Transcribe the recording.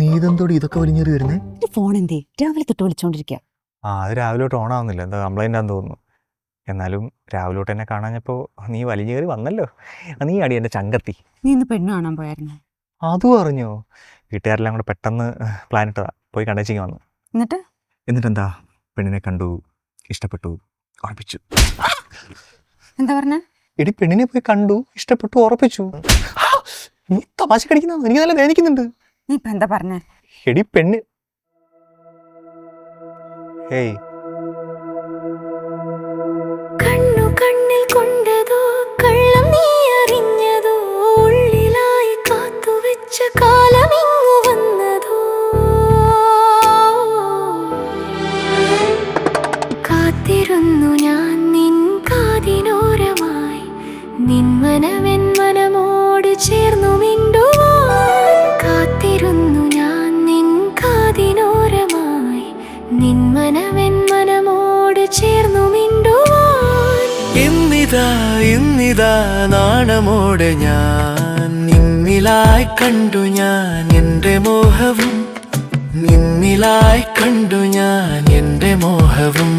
നീ ഇതെന്തോടി ഇതൊക്കെ വലിഞ്ഞേറി വരുന്നേ? ഫോൺ എന്തേ? രാവിലെ തൊട്ട് വിളിച്ചോണ്ടിരിക്കുക ആ അത് രാവിലെ തൊട്ട് ഓൺ ആവുന്നില്ല. എന്താ കംപ്ലൈന്റ് ആണെന്ന് തോന്നുന്നു. എന്നാലും രാവിലെ തൊട്ട് എന്നെ കാണാഞ്ഞപ്പോൾ നീ വലിഞ്ഞേറി വന്നല്ലോ. നീ അടി എന്റെ ചങ്കത്തി. നീ ഇന്ന് പെണ്ണ് കാണാൻ പോയായിരുന്നു? അതും അറിഞ്ഞോ? വീട്ടുകാരെല്ലാം കൂടെ പെട്ടെന്ന് പ്ലാൻ ഇട്ടതാ. പോയി കണ്ടേച്ചിങ് വന്നു. എന്നിട്ട്? എന്നിട്ട് എന്താ പെണ്ണിനെ കണ്ടു ഇഷ്ടപ്പെട്ടു ഉറപ്പിച്ചു. എന്താ പറഞ്ഞേ? എടി പെണ്ണിനെ പോയി കണ്ടു ഇഷ്ടപ്പെട്ടു ഉറപ്പിച്ചു. നീ തമാശ കടിക്കുന്ന എനിക്ക് നല്ല വേദനിക്കുന്നുണ്ട്. നീ ഇപ്പൊ എന്താ പറഞ്ഞ? എടി പെണ്ണ്. ഹേയ് കണ്ണു കണ്ണിൽ കൊണ്ടതോ കള്ളം നീ അറിഞ്ഞതോ ഉള്ളിലായി കാത്തുവെച്ച കാലമിങ്ങു വന്നതോ? കാത്തിരുന്നു ഞാൻ നിൻ കാതിനോരമായി നിൻ മനവൻ മനമോട് ചേർന്നു മിണ്ടുവാൻ കാത്തിരുന്നു ഞാൻ നിൻ കാതിനോരമായി. നിൻ മനവൻ മനമോട് ചേർന്നു മിണ്ടുവാൻ ഇന്നിതാ ഇന്നിതാ നാണമോടെ ഞാൻ. നിന്നിലായി കണ്ടു ഞാൻ എന്റെ മോഹവും. നിന്നിലായി കണ്ടു ഞാൻ എന്റെ മോഹവും.